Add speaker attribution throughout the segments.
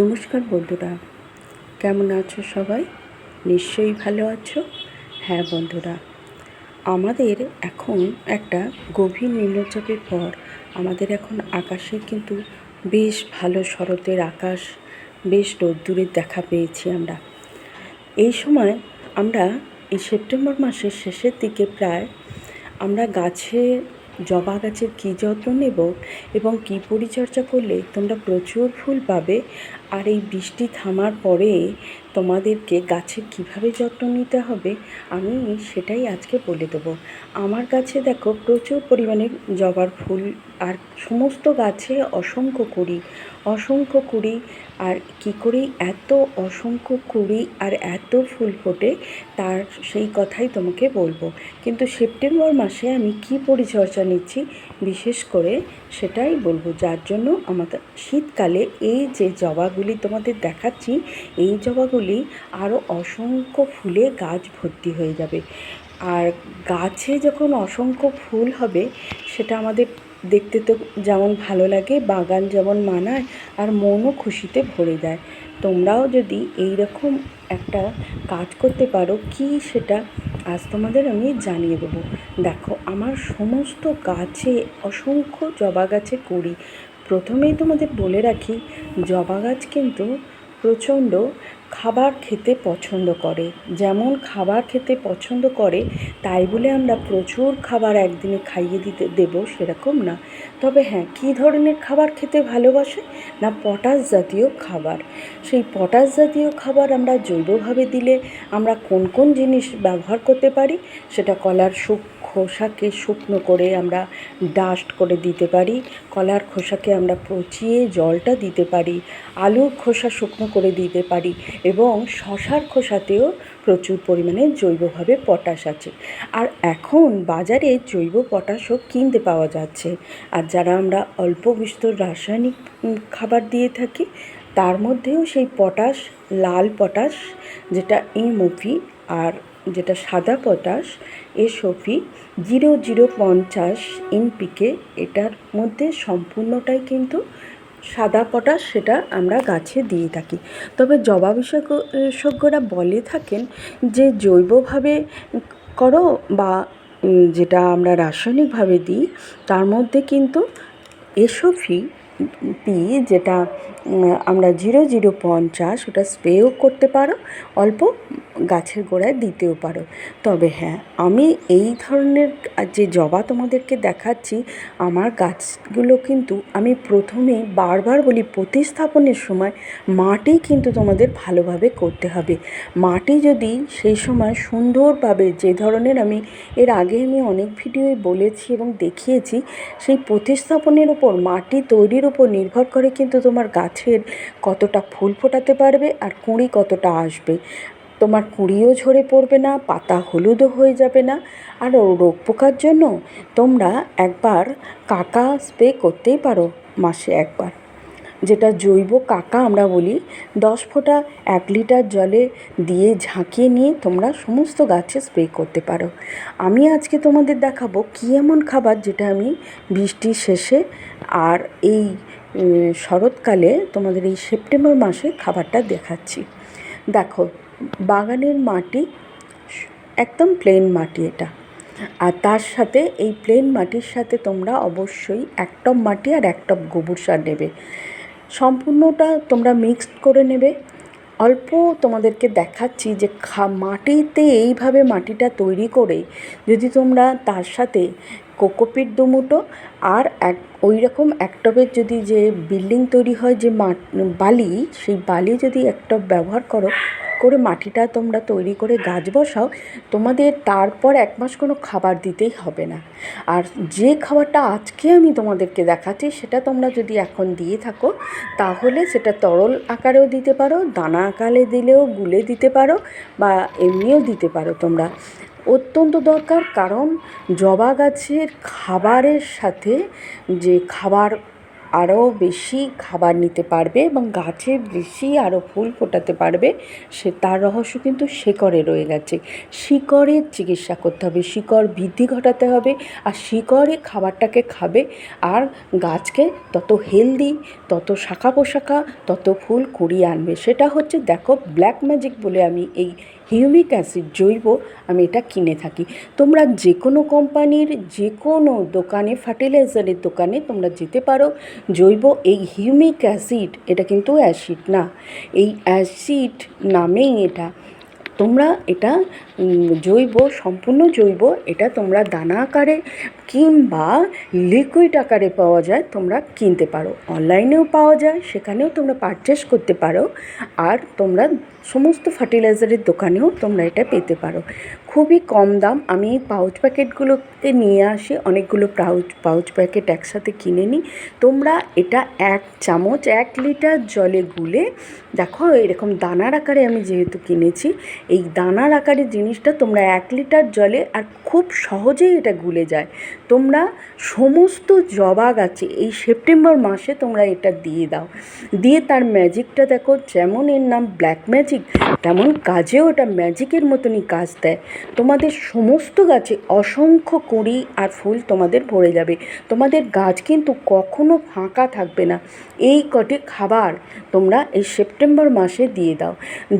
Speaker 1: নমস্কার বন্ধুরা, কেমন আছো সবাই? নিশ্চয়ই ভালো আছো? হ্যাঁ বন্ধুরা, আমাদের এখন একটা গভীর নিম্নচাপের পর, আমাদের এখন আকাশে কিন্তু বেশ ভালো শরতের আকাশ, বেশ রোদ্দুরের দেখা পেয়েছি আমরা। এই সময় আমরা এই সেপ্টেম্বর মাসের শেষের দিকে প্রায় আমরা গাছে, জবা গাছের কী যত্ন নেব এবং কী পরিচর্যা করলে তোমরা প্রচুর ফুল পাবে আর এই বৃষ্টি থামার পরে তোমাদেরকে গাছের কীভাবে যত্ন নিতে হবে, আমি সেটাই আজকে বলে দেবো। আমার গাছে দেখো প্রচুর পরিমাণে জবার ফুল আর সমস্ত গাছে অসংখ্য কুড়ি। অসংখ্য কুড়ি আর কী করে এত অসংখ্য কুড়ি আর এত ফুল ফোটে তার সেই কথাই তোমাকে বলব। কিন্তু সেপ্টেম্বর মাসে আমি কি পরিচর্যা নিচ্ছি বিশেষ করে সেটাই বলব। যার জন্য আমাদের শীতকালে এই যে জবাগুলি তোমাদের দেখাচ্ছি। এই জবাগুলি আরও অসংখ্য ফুলে গাছ ভর্তি হয়ে যাবে। আর গাছে যখন অসংখ্য ফুল হবে, সেটা আমাদের দেখতে তো যেমন ভালো লাগে, বাগান যেমন মানায়, আর মনও খুশিতে ভরে দেয় তোমরাও যদি এই রকম একটা কাজ করতে পারো, কি সেটা আজ তোমাদের আমি জানিয়ে দেবো। দেখো, আমার সমস্ত গাছে অসংখ্য জবা গাছে করি প্রথমেই তোমাদের বলে রাখি, জবা গাছ কিন্তু প্রচণ্ড খাবার খেতে পছন্দ করে। যেমন খাবার খেতে পছন্দ করে, তাই বলে আমরা প্রচুর খাবার একদিনে খাইয়ে দিতে দেবো সেরকম না। তবে হ্যাঁ কী ধরনের খাবার খেতে ভালোবাসে? না, পটাশ জাতীয় খাবার। সেই পটাশ জাতীয় খাবার আমরা জৈবভাবে দিলে আমরা কোন কোন জিনিস ব্যবহার করতে পারি? সেটা কলার শুক খোসাকে শুকনো করে আমরা ডাস্ট করে দিতে পারি। কলার খোসাকে আমরা পচিয়ে জলটা দিতে পারি। আলুর খোসা শুকনো করে দিতে পারি এবং শশার খোসাতেও প্রচুর পরিমাণে জৈবভাবে পটাশ আছে। আর এখন বাজারে জৈব পটাশও কিনতে পাওয়া যাচ্ছে। আর যারা আমরা অল্প বিস্তর রাসায়নিক খাবার দিয়ে থাকি, তার মধ্যেও সেই পটাশ লাল পটাশ যেটা এমওপি আর যেটা সাদা পটাশ এসওপি জিরো জিরো পঞ্চাশ এনপিকে, এটার মধ্যে সম্পূর্ণটাই কিন্তু সাদা পটাশ সেটা আমরা গাছে দিয়ে থাকি। তবে জবা বিশেষজ্ঞরা বলে থাকেন যে জৈবভাবে করো বা যেটা আমরা রাসায়নিকভাবে দিই, তার মধ্যে কিন্তু এসোফি পি যেটা আমরা জিরো জিরো পঞ্চাশ, ওটা স্প্রেও করতে পারো, অল্প গাছের গোড়ায় দিতেও পারো। তবে হ্যাঁ আমি এই ধরনের যে জবা তোমাদেরকে দেখাচ্ছি, আমার গাছগুলো কিন্তু আমি প্রথমেই বারবার বলি প্রতিস্থাপনের সময় মাটি কিন্তু তোমাদের ভালোভাবে করতে হবে। মাটি যদি সেই সময় সুন্দরভাবে যে ধরনের আমি, এর আগে আমি অনেক ভিডিওয় বলেছি এবং দেখিয়েছি, সেই প্রতিস্থাপনের উপর, মাটি তৈরির ওপর নির্ভর করে কিন্তু তোমার গাছের কতটা ফুল ফোটাতে পারবে আর কুঁড়ি কতটা আসবে। তোমার কুঁড়িও ঝরে পড়বে না, পাতা হলুদও হয়ে যাবে না। আর রোগ পোকার জন্য তোমরা একবার কাকা স্প্রে করতেই পারো, মাসে একবার। যেটা জৈব কাকা আমরা বলি, দশ ফোঁটা এক লিটার জলে দিয়ে ঝাঁকিয়ে নিয়ে তোমরা সমস্ত গাছে স্প্রে করতে পারো। আমি আজকে তোমাদের দেখাবো কী এমন খাবার যেটা আমি বৃষ্টির শেষে আর এই শরৎকালে তোমাদের এই সেপ্টেম্বর মাসে খাবারটা দেখাচ্ছি। দেখো বাগানের মাটি, একদম প্লেন মাটি এটা। আর তার সাথে এই প্লেন মাটির সাথে তোমরা অবশ্যই এক টপ মাটি আর এক টপ গোবর সার নেবে। সম্পূর্ণটা তোমরা মিক্সড করে নেবে। অল্প তোমাদেরকে দেখাচ্ছি যে খা, মাটিতে এইভাবে মাটিটা তৈরি করে যদি তোমরা তার সাথে কোকোপিট দুমুটো আর এক ওই রকম এক টবের যদি যে বিল্ডিং তৈরি হয় যে বালি, সেই বালি যদি এক টব ব্যবহার করো করে মাটিটা তোমরা তৈরি করে গাছ বসাও, তোমাদের তারপর এক মাস কোনো খাবার দিতেই হবে না। আর যে খাবারটা আজকে আমি তোমাদেরকে দেখাচ্ছি, সেটা তোমরা যদি এখন দিয়ে থাকো, তাহলে সেটা তরল আকারেও দিতে পারো, দানা আকারে দিলেও গুলে দিতে পারো, বা এমনিও দিতে পারো তোমরা। অত্যন্ত দরকার, কারণ জবা গাছের খাবারের সাথে যে খাবার আরও বেশি খাবার নিতে পারবে এবং গাছে বেশি আরও ফুল ফোটাতে পারবে, সে তার রহস্য কিন্তু শিকড়ে রয়ে গেছে। শিকড়ের চিকিৎসা করতে হবে, শিকড় বৃদ্ধি ঘটাতে হবে আর শিকড়ে খাবারটাকে খাবে আর গাছকে তত হেলদি, তত শাখা পোশাখা, তত ফুল কুড়িয়ে আনবে। সেটা হচ্ছে, দেখো, ব্ল্যাক ম্যাজিক বলে আমি এই হিউমিক অ্যাসিড, জৈব, আমি এটা কিনে থাকি। তোমরা যে কোনো কোম্পানির যে কোনো দোকানে, ফার্টিলাইজারের দোকানে তোমরা যেতে পারো। জৈব, এই হিউমিক অ্যাসিড, এটা কিন্তু অ্যাসিড না। এই অ্যাসিড নামেই এটা। তোমরা এটা জৈব, সম্পূর্ণ জৈব, এটা তোমরা দানা আকারে কিংবা লিকুইড আকারে পাওয়া যায়, তোমরা কিনতে পারো। অনলাইনেও পাওয়া যায়, সেখানেও তোমরা পারচেস করতে পারো। আর তোমরা সমস্ত ফার্টিলাইজারের দোকানেও তোমরা এটা পেতে পারো। খুবই কম দাম, আমি এই পাউচ প্যাকেটগুলোতে নিয়ে আসি, অনেকগুলো পাউচ পাউচ প্যাকেট একসাথে কিনে নিই। তোমরা এটা এক চামচ, এক লিটার জলে গুলে, দেখো এরকম দানার আকারে আমি যেহেতু কিনেছি, এই দানার আকারের জিনিসটা তোমরা এক লিটার জলে আর খুব সহজেই এটা গুলে যায়। তোমরা সমস্ত জবা গাছে এই সেপ্টেম্বর মাসে তোমরা এটা দিয়ে দাও। দিয়ে তার ম্যাজিকটা দেখো, যেমন এর নাম ব্ল্যাক ম্যাজিক, তেমন কাজেও এটা ম্যাজিকের মতনই কাজ দেয়। তোমাদের সমস্ত গাছে অসংখ্য কুড়ি আর ফুল তোমাদের ভরে যাবে। তোমাদের গাছ কিন্তু কখনো ফাঁকা থাকবে না। এই কটি খাবার তোমরা এই সেপ্টেম্বর মাসে দিয়ে দাও।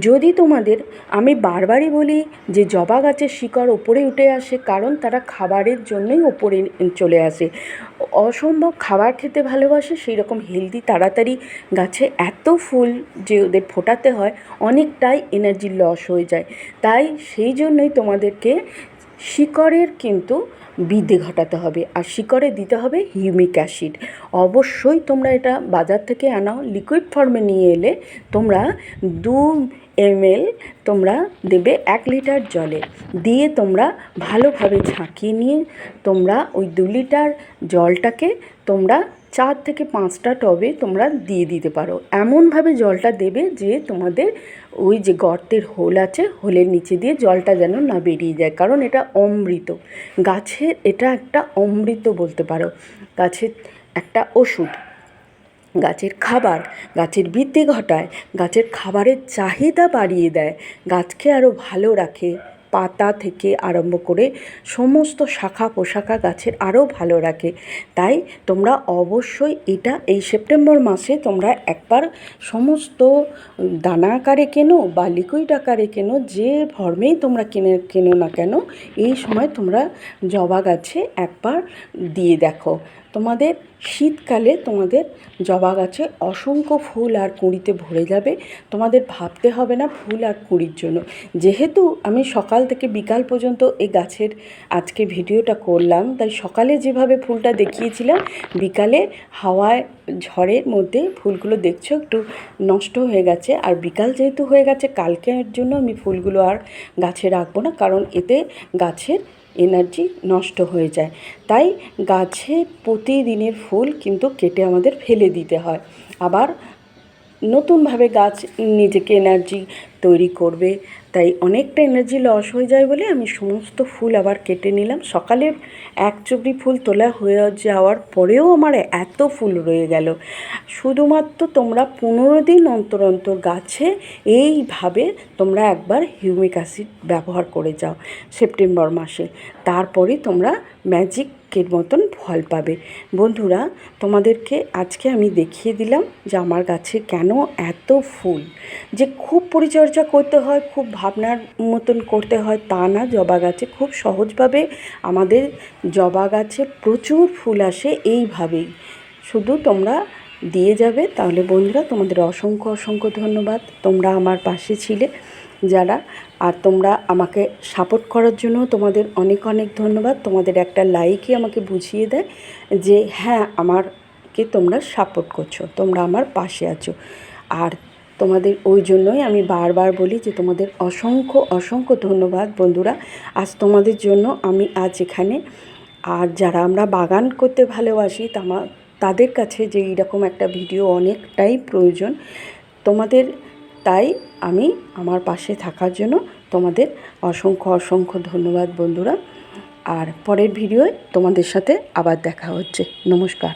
Speaker 1: যদি তোমাদের, আমি বারবারই বলি যে জবা গাছের শিকড় ওপরে উঠে আসে, কারণ তারা খাবারের জন্যই ওপরে চলে আসে। অসম্ভব খাবার খেতে ভালোবাসে সেই রকম হেলদি তাড়াতাড়ি গাছে এত ফুল যে ওদের ফোটাতে হয়, অনেকটাই এনার্জি লস হয়ে যায়। তাই সেই জন্যই তোমাদেরকে শিকড়ের কিন্তু বৃদ্ধি ঘটাতে হবে। আর শিকড়ে দিতে হবে হিউমিক অ্যাসিড অবশ্যই তোমরা এটা বাজার থেকে আনাও। লিকুইড ফর্মে নিয়ে এলে তোমরা দু এমএল তোমরা দেবে এক লিটার জলে। দিয়ে তোমরা ভালোভাবে ঝাঁকিয়ে নিয়ে তোমরা ওই দু লিটার জলটাকে তোমরা চার থেকে পাঁচটা টবে তোমরা দিয়ে দিতে পারো। এমনভাবে জলটা দেবে যে তোমাদের ওই যে গর্তের হোল আছে, হোলের নিচে দিয়ে জলটা যেন না বেরিয়ে যায়, কারণ এটা অমৃত। গাছের এটা একটা অমৃত বলতে পারো। গাছের একটা ওষুধ। গাছের খাবার, গাছের বৃদ্ধি ঘটায়, গাছের খাবারের চাহিদা বাড়িয়ে দেয়, গাছকে আরও ভালো রাখে, পাতা থেকে আরম্ভ করে সমস্ত শাখা পোশাখা গাছের আরও ভালো রাখে। তাই তোমরা অবশ্যই এটা এই সেপ্টেম্বর মাসে তোমরা একবার সমস্ত দানা আকারে কেনো বা লিকুইড আকারে কেনো, যে ফর্মেই তোমরা কিনে, কেনো না কেন, এই সময় তোমরা জবা গাছে একবার দিয়ে দেখো। তোমাদের শীতকালে তোমাদের জবা গাছে অসংখ্য ফুল আর কুঁড়িতে ভরে যাবে। তোমাদের ভাবতে হবে না ফুল আর কুঁড়ির জন্য। যেহেতু আমি সকাল থেকে বিকাল পর্যন্ত এই গাছের আজকে ভিডিওটা করলাম, তাই সকালে যেভাবে ফুলটা দেখিয়েছিলাম, বিকালে হাওয়ায় ঝড়ের মধ্যে ফুলগুলো দেখছ, একটু নষ্ট হয়ে গেছে। আর বিকাল যেহেতু হয়ে গেছে, কালকের জন্য আমি ফুলগুলো আর গাছে রাখব না, কারণ এতে গাছের এনার্জি নষ্ট হয়ে যায়। তাই গাছে প্রতিদিনের ফুল কিন্তু কেটে আমাদের ফেলে দিতে হয়। আবার নতুনভাবে গাছ নিজেকে এনার্জি তৈরি করবে। তাই অনেকটা এনার্জি লস হয়ে যায় বলে আমি সমস্ত ফুল আবার কেটে নিলাম। সকালে এক চুবড়ি ফুল তোলা হয়ে যাওয়ার পরেও আমার এত ফুল রয়ে গেল। শুধুমাত্র তোমরা পনেরো দিন অন্তর অন্তর গাছে এইভাবে তোমরা একবার হিউমিক অ্যাসিড ব্যবহার করে যাও সেপ্টেম্বর মাসে। তারপরে তোমরা ম্যাজিকের মতন ফল পাবে। বন্ধুরা, তোমাদেরকে আজকে আমি দেখিয়ে দিলাম যে আমার গাছে কেন এত ফুল। যে খুব পরিচর্যা করতে হয়, খুব ভাবনার মতন করতে হয়, তা না, জবা গাছে খুব সহজভাবে আমাদের জবা গাছে প্রচুর ফুল আসে এইভাবেই। শুধু তোমরা দিয়ে যাবে, তাহলে বন্ধুরা তোমাদের অসংখ্য অসংখ্য ধন্যবাদ। তোমরা আমার পাশে ছিলে, যারা আর তোমরা আমাকে সাপোর্ট করার জন্য তোমাদের অনেক অনেক ধন্যবাদ। তোমাদের একটা লাইকই আমাকে বুঝিয়ে দেয় যে হ্যাঁ আমারকে তোমরা সাপোর্ট করছ, তোমরা আমার পাশে আছো। আর তোমাদের ওই জন্যই আমি বারবার বলি যে, তোমাদের অসংখ্য অসংখ্য ধন্যবাদ বন্ধুরা। আজ তোমাদের জন্য আমি আজ এখানে। আর যারা আমরা বাগান করতে ভালোবাসি, তামা, তাদের কাছে যে এইরকম একটা ভিডিও অনেকটাই প্রয়োজন। তোমাদের তাই আমি আমার পাশে থাকার জন্য তোমাদের অসংখ্য অসংখ্য ধন্যবাদ বন্ধুরা। আর পরের ভিডিওয় তোমাদের সাথে আবার দেখা হচ্ছে। নমস্কার।